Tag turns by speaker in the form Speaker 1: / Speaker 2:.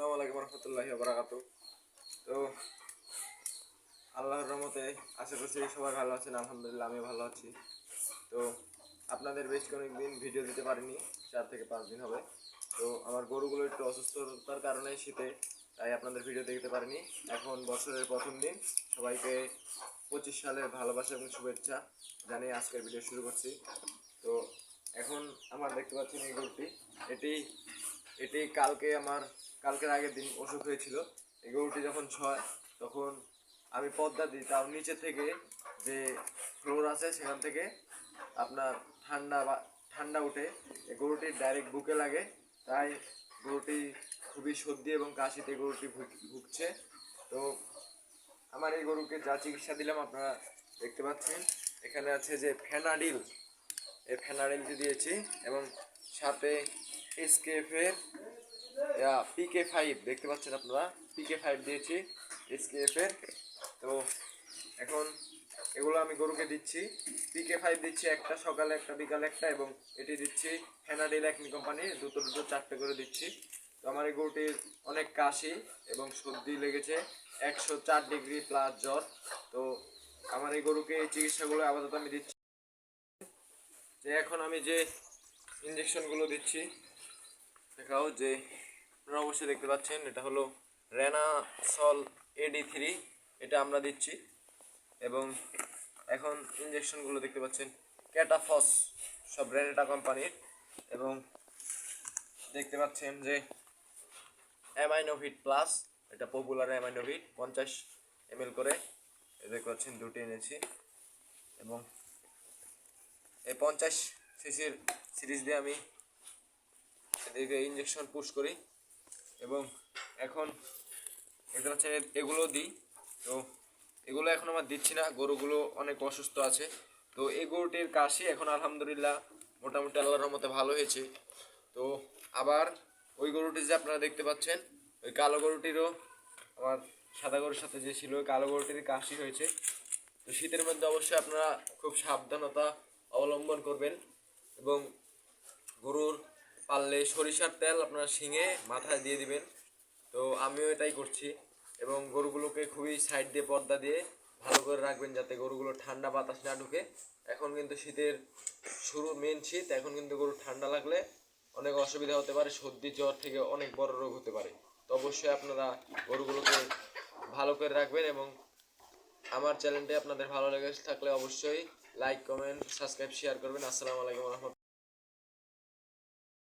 Speaker 1: আসসালামু আলাইকুম রহমতুল্লাহি বারাকাতু। তো, আল্লাহর রহমতে আশা করছি সবাই ভালো আছেন, আলহামদুলিল্লাহ আমি ভালো আছি। তো, আপনাদের বেশ কয়েকদিন ভিডিও দিতে পারিনি, চার থেকে পাঁচ দিন হবে। তো, আমার গরুগুলো একটু অসুস্থতার কারণে শীতে, তাই আপনাদের ভিডিও দেখতে পারিনি। এখন বছরের প্রথম দিন, সবাইকে পঁচিশ সালের ভালোবাসা এবং শুভেচ্ছা জানিয়ে আজকের ভিডিও শুরু করছি। তো, এখন আমার দেখতে পাচ্ছেন এই গরুটি। এটি এটি কালকে আমার কালকের আগের দিন অসুখ হয়েছিল। এই গরুটি যখন ছয়, তখন আমি পদ্মা দিই তার নিচে থেকে যে ফ্লোর আছে সেখান থেকে আপনার ঠান্ডা বা, ঠান্ডা উঠে এই গরুটির ডাইরেক্ট বুকে লাগে। তাই গরুটি খুবই সর্দি এবং কাশিতে গরুটি ভুগছে। তো আমার এই গরুকে যা চিকিৎসা দিলাম আপনারা দেখতে পাচ্ছেন, এখানে আছে যে ফেনাডিল। এই ফেনাডিলটি দিয়েছি এবং সাথে এসকেএফের পিকে ফাইভ দেখতে পাচ্ছেন আপনারা? পিকে ফাইভ দিয়েছি এসকেএফের তো এখন এগুলো আমি গরুকে দিচ্ছি। পিকে ফাইভ দিচ্ছি একটা, সকালে একটা, বিকালে একটা, এবং এটি দিচ্ছি ফেনাডিল একমি কোম্পানি দুটো দুটো, চারটে করে দিচ্ছি। তো আমার এই গরুটির অনেক কাশি এবং সর্দি লেগেছে, একশো চার ডিগ্রি প্লাস জ্বর। তো আমার এই গরুকে এই চিকিৎসাগুলো আপাতত আমি দিচ্ছি। যে এখন আমি যে ইঞ্জেকশনগুলো দিচ্ছি দেখাও যে আপনারা অবশ্যই দেখতে পাচ্ছেন, এটা হলো রেনা রেনাসল এডি থ্রি এটা আমরা দিচ্ছি। এবং এখন ইঞ্জেকশনগুলো দেখতে পাচ্ছেন ক্যাটাফস সব রেনেটা কোম্পানির এবং দেখতে পাচ্ছেন যে অ্যামাইনোভিট প্লাস এটা পপুলার অ্যামাইনোভিট পঞ্চাশ এমএল করে। দেখতে পাচ্ছেন, দুটি এনেছি। এবং এই পঞ্চাশ সিসির সিরিজ দিয়ে আমি এদিকে ইঞ্জেকশন পুশ করি এবং এখন দেখতে পাচ্ছেন এ- এগুলো দিই। তো এগুলো এখন আমার দিচ্ছি না, গরুগুলো অনেক অসুস্থ আছে। তো এই গরুটির কাশি এখন আলহামদুলিল্লাহ মোটামুটি আল্লাহর রহমতে ভালো হয়েছে। তো আবার ওই গরুটি যে আপনারা দেখতে পাচ্ছেন, ওই কালো গরুটিরও আমার সাদা গরুর সাথে যে ছিল কালো গরুটির কাশি হয়েছে। তো শীতের মধ্যে অবশ্যই আপনারা খুব সাবধানতা অবলম্বন করবেন এবং গরুর পারলে সরিষার তেল আপনারা শিঙে মাথায় দিয়ে দিবেন। তো আমিও এটাই করছি এবং গরুগুলোকে খুবই সাইড দিয়ে পর্দা দিয়ে ভালো করে রাখবেন যাতে গরুগুলো ঠান্ডা বাতাস না ঢুকে। এখন কিন্তু শীতের শুরু মেন শীত। এখন কিন্তু গরু ঠান্ডা লাগলে অনেক অসুবিধা হতে পারে, সর্দি, জ্বর থেকে অনেক বড় রোগ হতে পারে। তো অবশ্যই আপনারা গরুগুলোকে ভালো করে রাখবেন এবং আমার চ্যানেলটি আপনাদের ভালো লেগে থাকলে অবশ্যই লাইক কমেন্ট সাবস্ক্রাইব শেয়ার করবেন। আসসালামু আলাইকুম রহমতুল্লাহ।